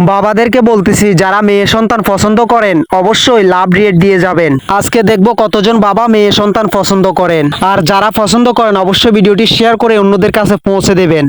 বাবাদেরকে বলতেছি, যারা মেয়ে সন্তান পছন্দ করেন, অবশ্যই লাভ রেট দিয়ে যাবেন। আজকে দেখব কতজন বাবা মেয়ে সন্তান পছন্দ করেন। আর যারা পছন্দ করেন, অবশ্যই ভিডিওটি শেয়ার করে অন্যদের কাছে পৌঁছে দেবেন।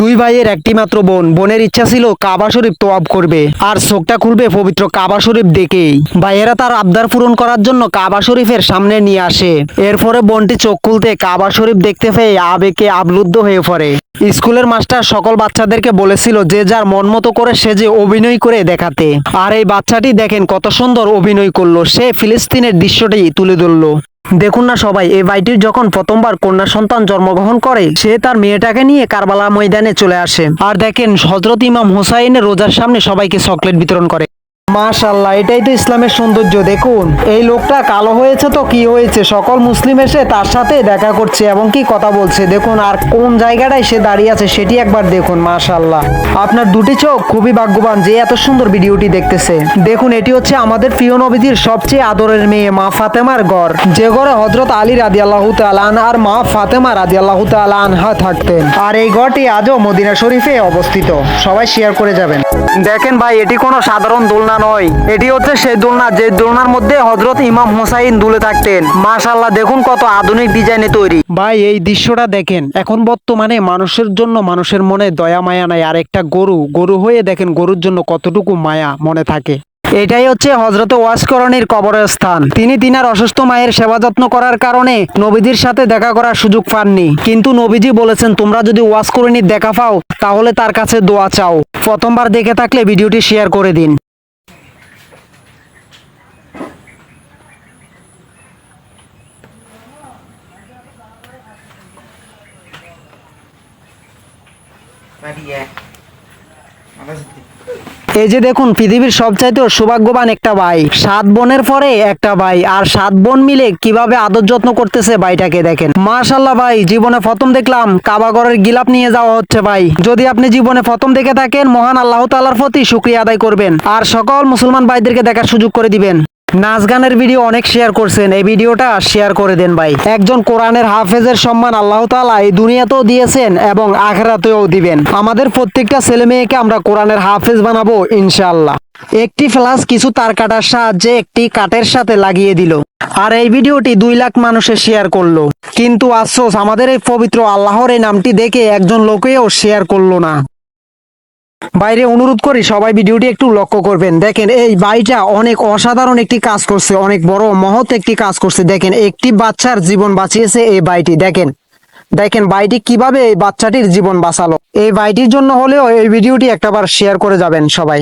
দুই ভাইয়ের একটি মাত্র বোন। বোনের ইচ্ছা ছিল কাবা শরীফ তোয়াব করবে, আর চোখটা খুলবে পবিত্র কাবা শরীফ দেখেই। ভাইয়েরা তার আবদার পূরণ করার জন্য কাবা শরীফের সামনে নিয়ে আসে। এরপরে বোনটি চোখ খুলতে কাবা শরীফ দেখতে পেয়ে আবেগে আবলুদ্ধ হয়ে পড়ে। স্কুলের মাস্টার সকল বাচ্চাদেরকে বলেছিল যে যার মন মতো করে সে যে অভিনয় করে দেখাতে। আর এই বাচ্চাটি দেখেন কত সুন্দর অভিনয় করল। সে ফিলিস্তিনের দৃশ্যটি তুলে ধরলো। দেখুন না সবাই, এই ভাইটির যখন প্রথমবার কন্যা সন্তান জন্মগ্রহণ করে, সে তার মেয়েটাকে নিয়ে কারবালা ময়দানে চলে আসে। আর দেখেন হজরত ইমাম হুসাইনের রোজার সামনে সবাইকে চকলেট বিতরণ করে। মাশাল্লাহ এটাই তো ইসলামের সৌন্দর্য। দেখুন, এই লোকটা কালো হয়েছে তো কি হয়েছে? সকল মুসলিম এসে তার সাথে দেখা করছে এবং কি কথা বলছে। দেখুন, আর কোন জায়গাটায় সে দাঁড়িয়ে আছে সেটি একবার দেখুন মাশাল্লাহ আপনার দুটি চোখ খুবই ভাগ্যবান যে এত সুন্দর ভিডিওটি দেখতেছে। দেখুন, এটি হচ্ছে আমাদের প্রিয় নবীজির সবচেয়ে আদরের মেয়ে, মা ফাতেমার ঘর। যে ঘরে হজরত আলী রাদি আল্লাহ তালান আর মা ফাতেমা রাদি আল্লাহ আনহা থাকতেন। আর এই ঘরটি আজও মদিনা শরীফে অবস্থিত। সবাই শেয়ার করে যাবেন। দেখেন ভাই, এটি কোনো সাধারণ দোলনা নয়। এটি হচ্ছে সেই দোলনা, যে দোলনার মধ্যে হজরত ইমাম হোসাইন দুলে থাকতেন। মাশাল্লাহ দেখুন কত আধুনিক ডিজাইনে তৈরি। ভাই, এই দৃশ্যটা দেখেন, এখন বর্তমানে মানুষের জন্য মানুষের মনে দয়া, মায়া নাই। আর একটা গরু গরু হয়ে দেখেন গরুর জন্য কতটুকু মায়া মনে থাকে। এটাই হচ্ছে হজরত ওয়াসকরণীর কবরের স্থান। তিনি তিনার অসুস্থ মায়ের সেবা যত্ন করার কারণে নবীজির সাথে দেখা করার সুযোগ পাননি। কিন্তু নবীজি বলেছেন, তোমরা যদি ওয়াসকরণীর দেখা পাও, তাহলে তার কাছে দোয়া চাও। প্রথমবার দেখে থাকলে ভিডিওটি শেয়ার করে দিন। এই যে দেখুন, পৃথিবীর সবচাইতে সৌভাগ্যবান একটা ভাই। সাত বোনের পরে একটা ভাই, আর সাত বোন মিলে কীভাবে আদর যত্ন করতেছে ভাইটাকে দেখেন। মাশাল্লাহ ভাই, জীবনে প্রথম দেখলাম কাবাগরের গিলাপ নিয়ে যাওয়া হচ্ছে ভাই। যদি আপনি জীবনে প্রথম দেখে থাকেন, মহান আল্লাহ তাআলার প্রতি শুক্রিয়া আদায় করবেন। আর সকল মুসলমান ভাইদেরকে দেখার সুযোগ করে দিবেন। নাচ গানের ভিডিও অনেক শেয়ার করছেন, এই ভিডিওটা শেয়ার করে দেন ভাই। একজন কোরআনের হাফেজের সম্মান আল্লাহ তাআলা এই দুনিয়াতেও দিয়েছেন এবং আখেরাতেও দিবেন। আমাদের প্রত্যেকটা ছেলে মেয়েকে আমরা কোরআনের হাফেজ বানাবো, ইনশাআল্লাহ। একটি ফ্লাস কিছু তার কাটার সাহায্যে একটি কাঠের সাথে লাগিয়ে দিল। আর এই ভিডিওটি দুই লাখ মানুষে শেয়ার করল। কিন্তু আফসোস, আমাদের এই পবিত্র আল্লাহর এই নামটি দেখে একজন লোকেও শেয়ার করল না। বাইরে অনুরোধ করি সবাই ভিডিওটি একটু লক্ষ্য করবেন। দেখেন, এই ভাইটা অনেক অসাধারণ একটি কাজ করছে, অনেক বড় মহৎ একটি কাজ করছে। দেখেন, একটি বাচ্চার জীবন বাঁচিয়েছে এই বাইটি। দেখেন দেখেন ভাইটি কীভাবে এই বাচ্চাটির জীবন বাঁচালো। এই ভাইটির জন্য হলেও এই ভিডিওটি একটাবার শেয়ার করে যাবেন সবাই।